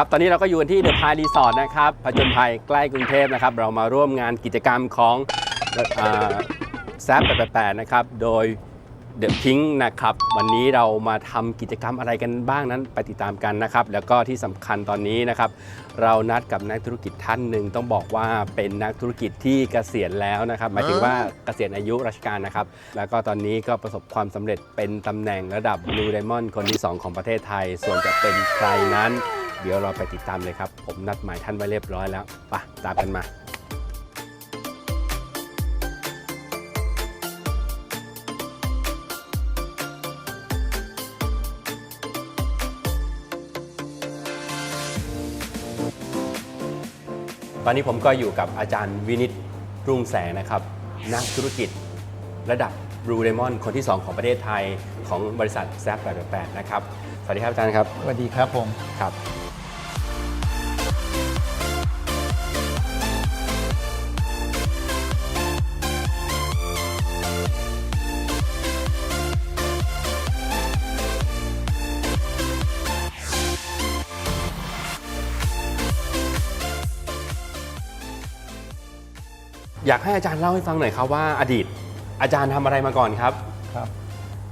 ครับตอนนี้เราก็อยู่กันที่เดอะพายรีสอร์ทนะครับผจญภัยใกล้กรุงเทพนะครับ เรามาร่วมงานกิจกรรมของแซฟ888นะครับ โดยเดอะพิงนะครับ วันนี้เรามาทำกิจกรรมอะไรกันบ้างนั้นไปติดตามกันนะครับ แล้วก็ที่สำคัญตอนนี้นะครับ เรานัดกับนักธุรกิจท่านหนึ่งต้องบอกว่าเป็นนักธุรกิจที่เกษียณแล้วนะครับหมายถึงว่าเกษียณอายุราชการนะครับ แล้วก็ตอนนี้ก็ประสบความสำเร็จเป็นตำแหน่งระดับ Blue Diamond คนที่ 2 ของประเทศไทย ส่วนจะเป็นใครนั้น เดี๋ยวเราไปติดตามเลยครับ ผมนัดหมายท่านไว้เรียบร้อยแล้วไปะตามกันมาตอนนี้ผมก็อยู่กับอาจารย์วินิตรุ่งแสงนะครับ นักธุรกิจระดับ Blue Diamond คนที่ 2 ของประเทศไทยของบริษัทแซฟ888 นะครับ สวัสดีครับอาจารย์ครับ สวัสดีครับผม ครับ อยากให้อาจารย์เล่าให้ฟังหน่อยครับว่าอดีตอาจารย์ทำอะไรมาก่อนครับ ครับ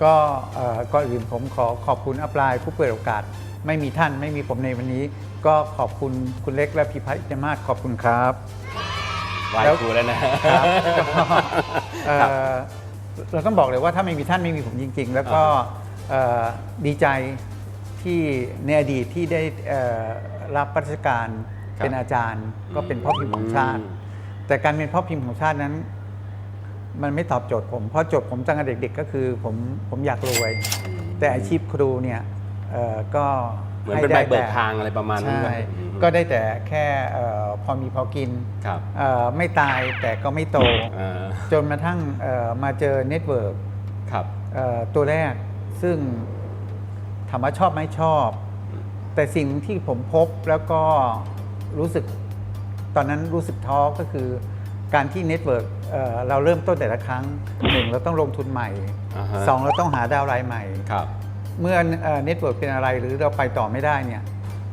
ก็เอ่อก่อนอื่นผมขอขอบคุณอัปไลน์ผู้เปิดโอกาส ไม่มีท่านไม่มีผมในวันนี้ ก็ขอบคุณคุณเล็กและพิพัฒน์อิจมาศขอบคุณครับ ไหวครูแล้วนะครับก็เอ่อครับเราต้องบอกเลยว่าถ้าไม่มีท่านไม่มีผมจริง ๆ แล้วก็เอ่อดีใจที่ในอดีตที่ได้เอ่อรับราชการครับเป็นอาจารย์ ก็เป็นพ่อพิมพ์ของชาติ อืม แต่การเป็นพ่อพิมพ์ของชาตินั้น มันไม่ตอบโจทย์ผม เพราะโจทย์ผมตั้งแต่เด็กๆ ก็คือผมผมอยากรวย แต่อาชีพครูเนี่ยเอ่อก็เหมือนเป็นใบให้ได้เบิกแต่ทางอะไรประมาณนั้นใช่อืมก็ได้แต่แค่เอ่อพอมีพอกินครับเอ่อไม่ตายแต่ก็ไม่โต อ่าจนมาทั้งเอ่อมาเจอเน็ตเวิร์ก ครับตัวแรกซึ่งถามว่าชอบไหมชอบ แต่สิ่งที่ผมพบแล้วก็รู้สึก ตอนนั้นรู้สึกท้อก็คือการที่เน็ตเวิร์กเราเริ่มต้นแต่ละครั้งหนึ่งเราต้องลงทุนใหม่อ่าฮะสองเราต้องหาดาวไลน์ใหม่ครับเมื่อเน็ตเวิร์กเป็นอะไรหรือเราไปต่อไม่ได้เนี่ย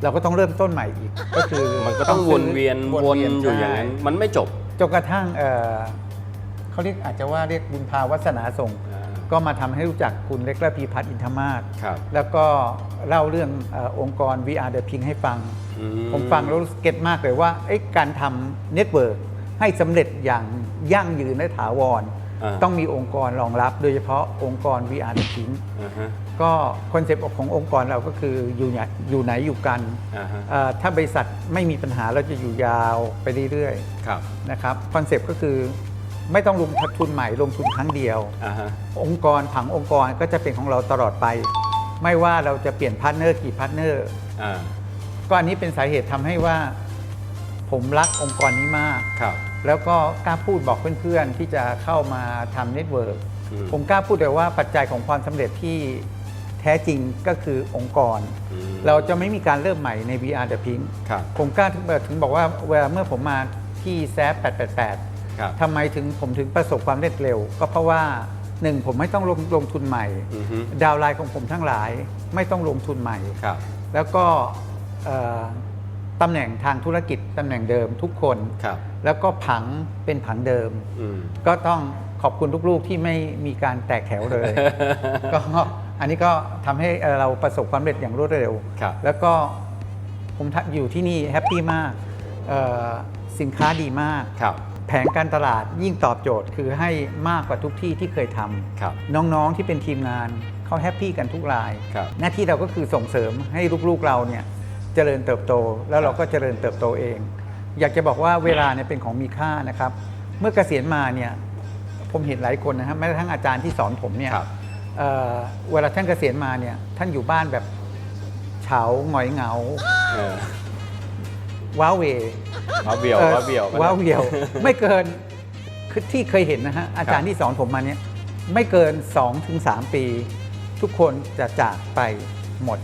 เราก็ต้องเริ่มต้นใหม่อีก ก็คือมันก็ต้องวนเวียนซื้วนอยู่อย่างนั้นใช่มันไม่จบจนกระทั่งเอ่อเขาเรียกอาจจะว่าเรียกบุญพาวัสนาส่งอ่า ก็มาทำให้รู้จักคุณเล็กและพีพัฒน์อินทมาศครับแล้วก็เล่าเรื่องเออองค์กร VR The Pink ให้ฟังอืผมฟังแล้วรู้สึกเก็ตมากเลยว่าเอ้การทำเน็ตเวิร์กให้สำเร็จอย่างยั่งยืนและถาวราต้องมีองค์กรรองรับ โดยเฉพาะองค์กร VR The Pink อ่าฮะก็คอนเซปต์ขององค์กรเราก็คืออยู่ไหนอยู่ไหนอยู่กันอ่าฮะเอ่อถ้าบริษัทไม่มีปัญหาเราจะอยู่ยาวไปเรื่อยครับๆนะครับคอนเซปต์ก็คือ ไม่ต้องลงทุนใหม่ลงทุนครั้งเดียว อ่าฮะ องค์กรผังองค์กรก็จะเป็นของเราตลอดไป ไม่ว่าเราจะเปลี่ยนพาร์ทเนอร์กี่พาร์ทเนอร์ อ่า ก็อันนี้เป็นสาเหตุทำให้ว่า ผมรักองค์กรนี้มาก ครับ แล้วก็กล้าพูดบอกเพื่อนๆ ที่จะเข้ามาทำเน็ตเวิร์กอืม ผมกล้าพูดเลยว่าปัจจัยของความสำเร็จที่แท้จริงก็คือองค์กร อืมเราจะไม่มีการเริ่มใหม่ใน VR The Pink ครับ ผมกล้าถึงถึงบอกว่าเวลาเมื่อผมมาที่แซฟ888 ครับทำไมถึงผมถึงประสบความสำเร็จเร็ว ก็เพราะว่าหนึ่งผมไม่ต้องลงลงทุนใหม่ อือฮึดาวน์ไลน์ของผมทั้งหลายไม่ต้องลงทุนใหม่ ครับ แล้วก็เอ่อตำแหน่งทางธุรกิจตำแหน่งเดิมทุกคน ครับ แล้วก็ผังเป็นผังเดิม อืม ก็ต้องขอบคุณลูกๆที่ไม่มีการแตกแถวเลย ก็อันนี้ก็ทำให้เราประสบความสำเร็จอย่างรวดเร็ว ครับ แล้วก็ผมทำอยู่ที่นี่แฮปปี้มากเอ่อสินค้าดีมาก ครับ แผนการตลาดยิ่งตอบโจทย์คือให้มากกว่าทุกที่ที่เคยทำครับน้องๆที่เป็นทีมงานเขาแฮปปี้กันทุกรายครับหน้าที่เราก็คือส่งเสริมให้ลูกๆเราเนี่ยเจริญเติบโต แล้วเราก็เจริญเติบโตเอง อยากจะบอกว่าเวลาเนี่ยเป็นของมีค่านะครับ เมื่อเกษียณมาเนี่ยผมเห็นหลายคนนะครับแม้กระทั่งอาจารย์ที่สอนผมเนี่ยครับเอ่อเวลาท่านเกษียณมาเนี่ยท่านอยู่บ้านแบบเฉาหงอยเหงาเออ ว้าเหวว้าเบี่ยวอ่อว้าเบี่ยวว้าเหวี่ยว ไม่เกินคือที่เคยเห็นนะฮะอาจารย์ที่สอนผมมาเนี่ยไม่เกิน 2-3 ปี ทุกคนจะจากไปหมด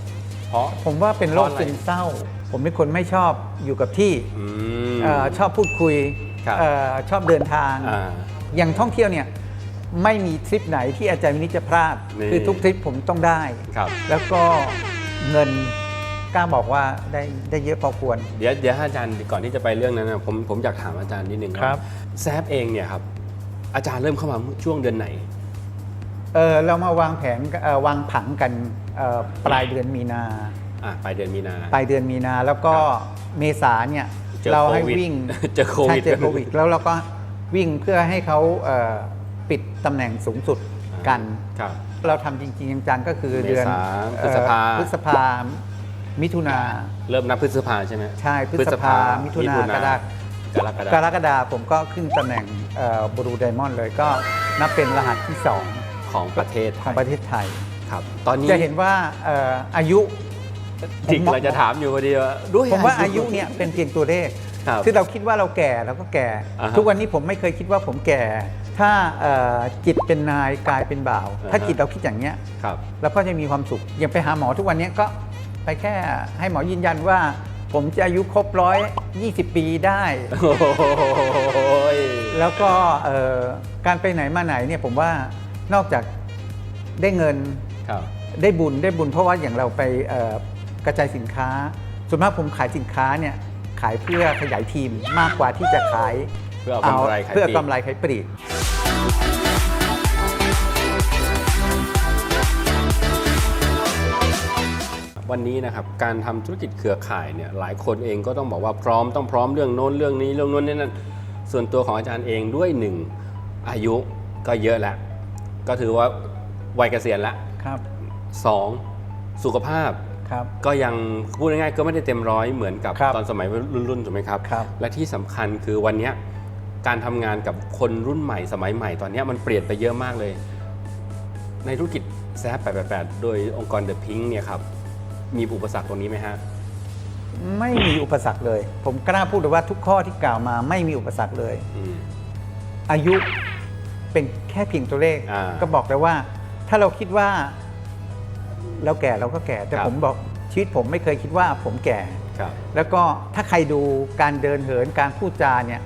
เพราะผมว่าเป็นโรคเพราะอะไรซึมเศร้า ผมเป็นคนไม่ชอบอยู่กับที่อืมเออชอบพูดคุยครับเออชอบเดินทางอ่าอย่างท่องเที่ยวเนี่ยไม่มีทริปไหนที่อาจารย์วินิจจะพลาดนี่คือทุกทริปผมต้องได้ครับแล้วก็เงิน กล้าบอกว่าได้ได้เยอะพอควร เดี๋ยวเดี๋ยวอาจารย์ก่อนที่จะไปเรื่องนั้นนะผมผมอยากถามอาจารย์นิดนึงครับแซฟเองเนี่ยครับอาจารย์เริ่มเข้ามาช่วงเดือนไหนเออเรามาวางแผนเอ่อวางผังกันเอ่อปลายเดือนมีนาอะปลายเดือนมีนาปลายเดือนมีนาแล้วก็เมษาเนี่ยเจอเราให้โควิดวิ่งเจอโควิดใช่เจอโควิด แล้วเราก็วิ่งเพื่อให้เขาเอ่อปิดตำแหน่งสูงสุดกันครับเราทำจริงๆจังๆก็คือเดือนเมษาเอ่อพฤษภาพฤษภา มิถุนาเริ่มนับพฤษภาใช่ไหมใช่พฤษภามิถุนากรกฎากรกฎากรกฎาผมก็ขึ้นตำแหน่งบรูไดมอนด์เลยก็นับเป็นรหัสที่ 2 ของประเทศของประเทศไทยครับตอนนี้จะเห็นว่าเอ่ออายุจริงเราจะถามอยู่พอดีว่าด้วยผมว่าอายุเนี่ยเป็นเพียงตัวเลขครับคือเราคิดว่าเราแก่เราก็แก่อ่าฮะทุกวันนี้ผมไม่เคยคิดว่าผมแก่ ถ้าเอ่อจิตเป็นนายกายเป็นบ่าวอ่าฮะถ้าจิตเราคิดอย่างเนี้ยครับเราก็จะมีความสุขอย่างไปหาหมอทุกวันนี้ก็ ไปแค่ให้หมอยืนยันว่า ผมจะอายุครบร้อยยี่สิบปีได้ โอ้ยแล้วก็เอ่อการไปไหนมาไหนเนี่ยผมว่านอกจากได้เงินครับ ได้บุญได้บุญเพราะว่าอย่างเราไปเอ่อกระจายสินค้า ส่วนมากผมขายสินค้าเนี่ยขายเพื่อขยายทีมมากกว่าที่จะขายเพื่อเอากำไรขายเพื่อปลีกกำไรขายปลีก วันนี้นะครับการทำธุรกิจเครือข่ายเนี่ยหลายคนเองก็ต้องบอกว่าพร้อมต้องพร้อมเรื่องโน้นเรื่องนี้เรื่องโน้นนี่นั่นส่วนตัวของอาจารย์เองด้วยหนึ่งอายุก็เยอะแล้ว ก็ถือว่าวัยเกษียณแล้วครับสองสุขภาพครับก็ยังพูดง่ายๆก็ไม่ได้เต็มร้อยเหมือนกับครับตอนสมัยรุ่นๆถูกไหมครับครับ และที่สำคัญคือวันเนี้ยการทำงานกับคนรุ่นใหม่สมัยใหม่ตอนเนี้ยมันเปลี่ยนไปเยอะมากเลย ในธุรกิจแซฟ888 โดยองค์กรเดอะพิงเนี่ยครับ มีอุปสรรคตรงนี้ไหมฮะ ไม่มีอุปสรรคเลย ผมกล้าพูดเลยว่าทุกข้อที่กล่าวมาไม่มีอุปสรรคเลย อืม อายุเป็นแค่เพียงตัวเลข อ่าก็บอกเลยว่า ถ้าเราคิดว่าเราแก่เราก็แก่ แต่ครับ ผมบอกชีวิตผมไม่เคยคิดว่าผมแก่ ครับ แล้วก็ถ้าใครดูการเดินเหินการพูดจาเนี่ย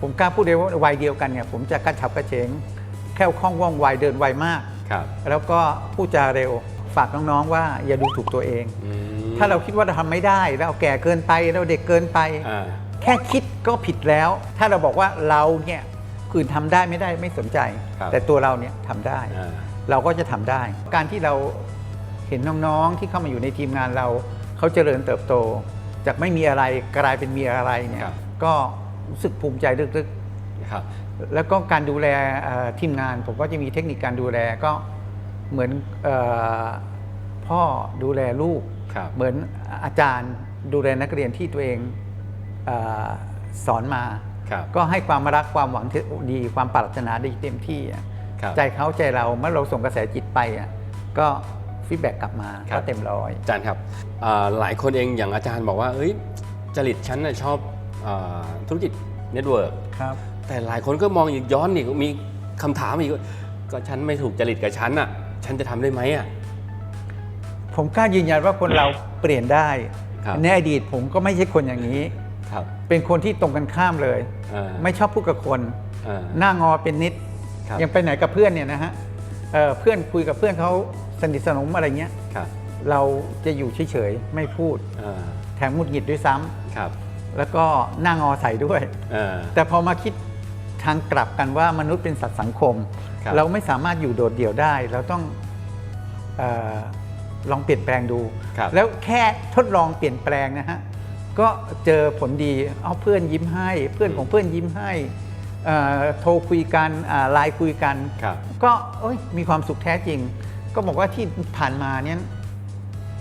ผมกล้าพูดเลยว่าวัยเดียวกันเนี่ยผมจะกระฉับกระเฉงแค่วคล่องว่องไวเดินไวมาก ครับ แล้วก็พูดจาเร็ว ฝากน้องๆว่าอย่าดูถูกตัวเอง อืมถ้าเราคิดว่าเราทำไม่ได้เราแก่เกินไปเราเด็กเกินไป อ่า แค่คิดก็ผิดแล้ว ถ้าเราบอกว่าเราเนี่ยคืนทำได้ไม่ได้ไม่สนใจ ครับแต่ตัวเราเนี่ยทำได้ อ่า เราก็จะทำได้ การที่เราเห็นน้องๆที่เข้ามาอยู่ในทีมงานเรา เขาเจริญเติบโต จากไม่มีอะไรกลายเป็นมีอะไรเนี่ยครับ ก็รู้สึกภูมิใจลึกครับๆแล้วก็การดูแลเอ่อทีมงาน ผมก็จะมีเทคนิคการดูแลก็ เหมือนเออพ่อดูแลลูกครับเหมือนอาจารย์ดูแลนักเรียนที่ตัวเองเออสอนมาครับก็ให้ความรักความหวังที่ดีความปรารถนาดีเต็มที่อะครับใจเขาใจเราเมื่อเราส่งกระแสจิตไปอะก็ฟีดแบ็กกลับมาครัก็บเต็มร้อยอาจารย์ครับอ่าหลายคนเองอย่างอาจารย์บอกว่าเอ้ยจริตฉันน่ะชอบอาธุรกิจเน็ตเวิร์กครับแต่หลายคนก็มองอีกย้อนอีกมีคำถามอีกว่าก็ฉันไม่ถูกจริตกับฉันอะ ฉันจะทำได้ไหมอะ ผมกล้ายืนยันว่าคนเราเปลี่ยนได้ครับ ในอดีตผมก็ไม่ใช่คนอย่างนี้ ครับ เป็นคนที่ตรงกันข้ามเลย อ่าไม่ชอบพูดกับคน อ่าหน้างอเป็นนิด ครับ ยังไปไหนกับเพื่อนเนี่ยนะฮะเอ่อเพื่อนคุยกับเพื่อนเขาสนิทสนมอะไรเงี้ย ครับเราจะอยู่เฉยๆไม่พูด อ่าแถมหงุดหงิดด้วยซ้ำครับแล้วก็หน้างอใส่ด้วย อ่าแต่พอมาคิดทางกลับกันว่ามนุษย์เป็นสัตว์สังคมครับ เราไม่สามารถอยู่โดดเดี่ยวได้ เราต้องเออลองเปลี่ยนแปลงดู ครับแล้วแค่ทดลองเปลี่ยนแปลงนะฮะก็เจอผลดีเอาเพื่อนยิ้มให้ เพื่อนของเพื่อนยิ้มให้เอ่อโทรคุยกันอ่าไลน์คุยกัน ครับ ก็เอ้ยมีความสุขแท้จริง ก็บอกว่าที่ผ่านมาเนี่ย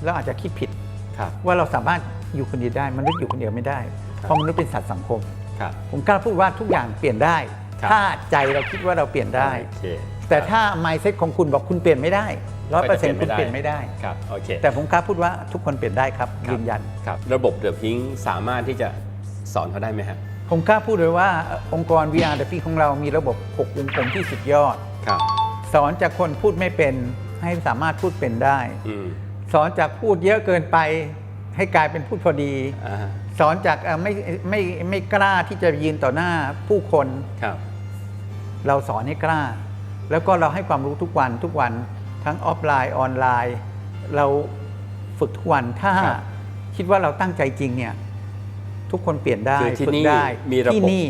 เราอาจจะคิดผิด ครับ ว่าเราสามารถอยู่คนเดียวได้มนุษย์อยู่คนเดียวไม่ได้ครับเพราะมนุษย์เป็นสัตว์สังคม ครับ ผมกล้าพูดว่าทุกอย่างเปลี่ยนได้ครับ ถ้าใจเราคิดว่าเราเปลี่ยนได้โอเคแต่ถ้า mindset ของคุณบอกคุณเปลี่ยนไม่ได้ร้อยเปอร์เซ็นต์ก็คุณจะเปลี่ยนไม่ได้ครับโอเคแต่ผมกล้าพูดว่าทุกคนเปลี่ยนได้ครับครับยืนยันครับระบบเดอะพิงสามารถที่จะสอนเขาได้ไหมฮะผมกล้าพูดเลยว่าองค์กร VR w ของเรามีระบบ6วงกลมที่สุดยอดครับสอนจากคนพูดไม่เป็นให้สามารถพูดเป็นได้อืมสอนจากพูดเยอะเกินไปให้กลายเป็นพูดพอดีอ่าสอนจากเอ่อไม่ไม่ไม่กล้าที่จะยืนต่อหน้าผู้คนครับ เราสอนให้กล้า แล้วก็เราให้ความรู้ทุกวันทุกวันทั้งออฟไลน์ออนไลน์ เราฝึกทุกวันถ้าครับคิดว่าเราตั้งใจจริงเนี่ยทุกคนเปลี่ยนได้คือที่ฝึกนี่ได้มีระบบ ที่นี่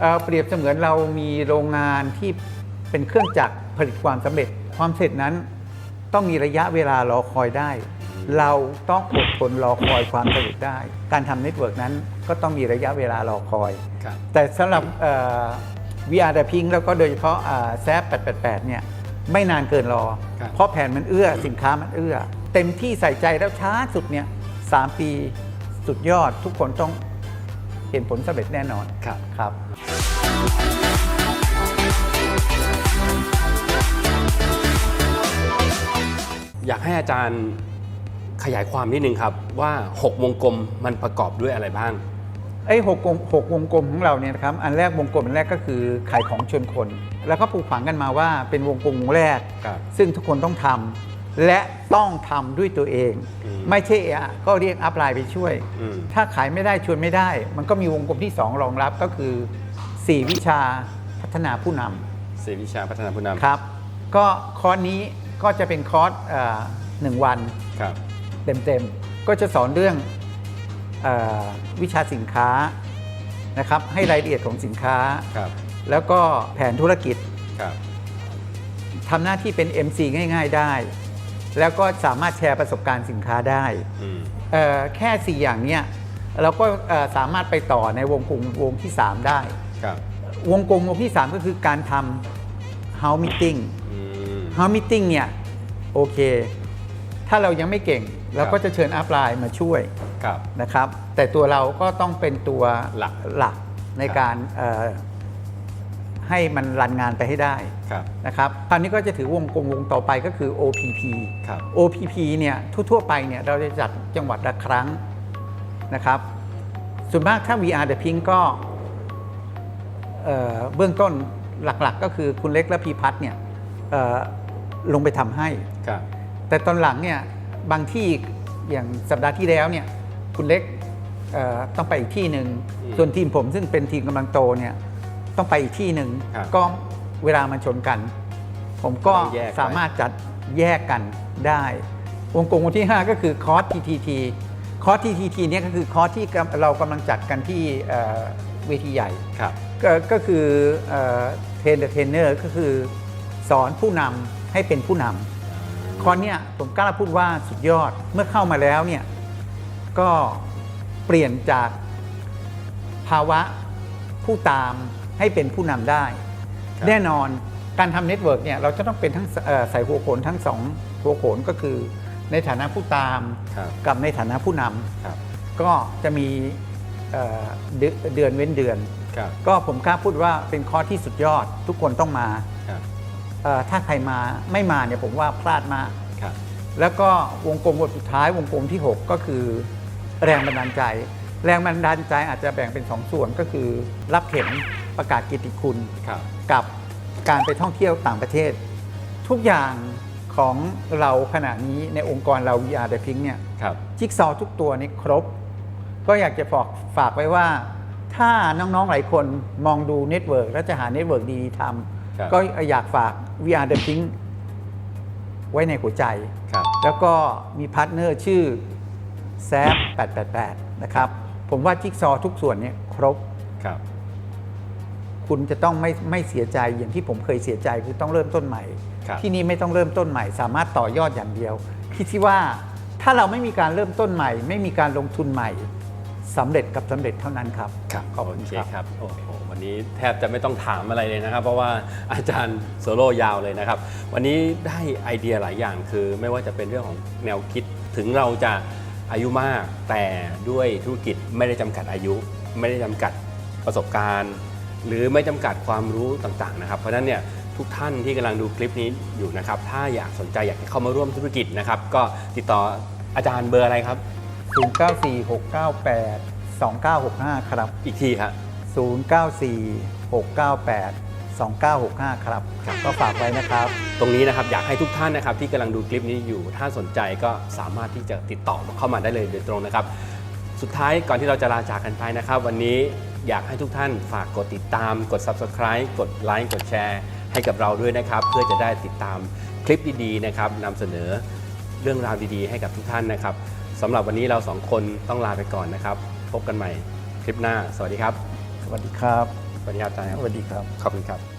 เอ่อเปรียบเสมือนเรามีโรงงานที่เป็นเครื่องจักรผลิตความสำเร็จความสำเร็จนั้น ต้องมีระยะเวลารอคอยได้ เราต้องอดทนรอคอยความสำเร็จได้ การทำเน็ตเวิร์กนั้นก็ต้องมีระยะเวลารอคอย ครับ แต่สำหรับเอ่อ VR แต่พิงแล้วก็โดยเฉพาะแซฟ888 เนี่ยไม่นานเกินรอ ครับเพราะแผนมันเอื้อสินค้ามันเอื้อ เต็มที่ใส่ใจแล้วช้าสุดเนี่ยสามปีสุดยอดทุกคนต้องเห็นผลสำเร็จแน่นอนครับ ครับ อยากให้อาจารย์ขยายความนิดนึงครับ ว่า 6 วงกลมมันประกอบด้วยอะไรบ้าง ไอ้หกวงหกวงกลมของเราเนี่ยนะครับอันแรกวงกลมอันแรกก็คือขายของชวนคน แล้วก็ปลูกฝังกันมาว่าเป็นวงกลมวงแรก ครับซึ่งทุกคนต้องทำและต้องทำด้วยตัวเอง อืมไม่ใช่อะก็เรียกอัพไลน์ไปช่วย อืม ถ้าขายไม่ได้ชวนไม่ได้ มันก็มีวงกลมที่ 2 รองรับก็คือ 4 วิชาพัฒนาผู้นสี่วิชาพัฒนาผู้นำครับก็คอร์สนี้ก็จะเป็นคอร์สเอ่อหนึ่งวันำครับ เต็มๆ ก็จะสอนเรื่องเออ วิชาสินค้านะครับให้รายละเอียดของสินค้าครับแล้วก็แผนธุรกิจครับทำหน้าที่เป็น MC ง่าย ๆได้ แล้วก็สามารถแชร์ประสบการณ์สินค้าได้อืมเอ่อแค่ 4 อย่างเนี้ยเราก็เอ่อสามารถไปต่อในวงกลมวงที่ 3 ได้ครับวงกลมวงที่ 3 ก็คือการทำ house meeting อืม house meeting เนี่ยโอเค ถ้าเรายังไม่เก่ง เราก็จะเชิญอัพไลน์มาช่วยครับนะครับ แต่ตัวเราก็ต้องเป็นตัวหลักหลักในครับการเอ่อให้มันรันงานไปให้ได้ครับนะครับคราวนี้ก็จะถือวงกลมวงต่อไปก็คือ OPP ครับ OPP เนี่ยทั่วๆไปเนี่ยเราจะจัดจังหวัดละครั้งนะครับ ส่วนมากถ้า VR The Pink ก็เอ่อเบื้องต้นหลักๆ ก็คือคุณเล็กและพีพัฒน์เนี่ยเอ่อลงไปทำให้ครับแต่ตอนหลังเนี่ย บางที่อย่างสัปดาห์ที่แล้วเนี่ยคุณเล็กเอ่อต้องไปอีกที่หนึ่งอืมส่วนทีมผมซึ่งเป็นทีมกำลังโตเนี่ยต้องไปอีกที่หนึ่งครับก็เวลามันชนกัน ผมก็ต้องแยกไปสามารถจัดแยกกันได้วงกลมวงที่ 5 ก็คือคอร์ส TTT คอร์ส TTT เนี่ยก็คือคอร์สที่กำเรากำลังจัดกันที่เอ่อเวทีใหญ่ครับก็ก็คือเทรนเทรนเนอร์ก็คือสอนผู้นำให้เป็นผู้นำ คอนเนี่ยผมกล้าพูดว่าสุดยอดเมื่อเข้ามาแล้วเนี่ยก็เปลี่ยนจากภาวะผู้ตามให้เป็นผู้นำได้ครับแน่นอนการทำเน็ตเวิร์กเนี่ยเราจะต้องเป็นทั้งเอ่อใส่หัวโขนทั้งสองหัวโขนก็คือในฐานะผู้ตามครับกับในฐานะผู้นำครับก็จะมีเอ่อเดือนเดือนเว้นเดือนครับก็ผมกล้าพูดว่าเป็นคอร์สที่สุดยอดทุกคนต้องมาครับ เอ่อถ้าใครมาไม่มาเนี่ยผมว่าพลาดมาก ครับ แล้วก็วงกลมวงสุดท้ายวงกลมที่ 6 ก็คือแรงบันดาลใจ แรงบันดาลใจอาจจะแบ่งเป็น2ส่วนก็คือ รับเข็มประกาศกิตติคุณ ครับ กับการไปท่องเที่ยวต่างประเทศ ทุกอย่างของเราขณะนี้ในองค์กรเรา VR The Pink เนี่ยครับ จิ๊กซอว์ทุกตัวนี่ครบ ก็อยากจะฝากฝากไว้ว่า ถ้าน้องๆหลายคนมองดูเน็ตเวิร์กแล้วจะหาเน็ตเวิร์กดีๆท ครับำก็อยากฝาก VR The Pink ไว้ในหัวใจ ครับ แล้วก็มีพาร์ทเนอร์ชื่อแซฟ888 นะครับ ผมว่าจิ๊กซอว์ทุกส่วนเนี่ยครบ ครับ คุณจะต้องไม่ไม่เสียใจอย่างที่ผมเคยเสียใจคือต้องเริ่มต้นใหม่ ครับ ที่นี่ไม่ต้องเริ่มต้นใหม่ สามารถต่อยอดอย่างเดียว คิดที่ว่าถ้าเราไม่มีการเริ่มต้นใหม่ ไม่มีการลงทุนใหม่สำเร็จกับสำเร็จเท่านั้นครับ ครับขอบคุณโอเคครับครับ โอ้โหวั นนี้แทบจะไม่ต้องถามอะไรเลยนะครับ เพราะว่าอาจารย์โซโล่ยาวเลยนะครับ วันนี้ได้ไอเดียหลายอย่างคือ ไม่ว่าจะเป็นเรื่องของแนวคิดถึงเราจะอายุมาก แต่ด้วยธุรกิจไม่ได้จำกัดอายุ ไม่ได้จำกัดประสบการณ์ หรือไม่จำกัดความรู้ต่างๆนะครับ เพราะฉะนั้นเนี่ยทุกท่านที่กำลังดูคลิปนี้อยู่นะครับ ถ้าอยากสนใจอยากจะเข้ามาร่วมธุรกิจนะครับ ก็ติดต่ออาจารย์เบอร์อะไรครับ 0946982965 ครับ อีกทีครับ 0946982965ครับ ก็ฝากไว้นะครับ ตรงนี้นะครับอยากให้ทุกท่านนะครับที่กำลังดูคลิปนี้อยู่ ถ้าสนใจก็สามารถที่จะติดต่อเข้ามาได้เลยโดยตรงนะครับ สุดท้ายก่อนที่เราจะลาจากกันไปนะครับ วันนี้อยากให้ทุกท่านฝากกดติดตาม กด Subscribe กดไลค์กดแชร์ ให้กับเราด้วยนะครับ เพื่อจะได้ติดตามคลิปดีๆนะครับนำเสนอเรื่องราวดีๆ ให้กับทุกท่านนะครับสำหรับวันนี้เราสองคนต้องลาไปก่อนนะครับ พบกันใหม่คลิปหน้า สวัสดีครับส วัสดีครับ สวัสดีครับอาจารย์ครับ สวัสดีครับ ขอบคุณครับ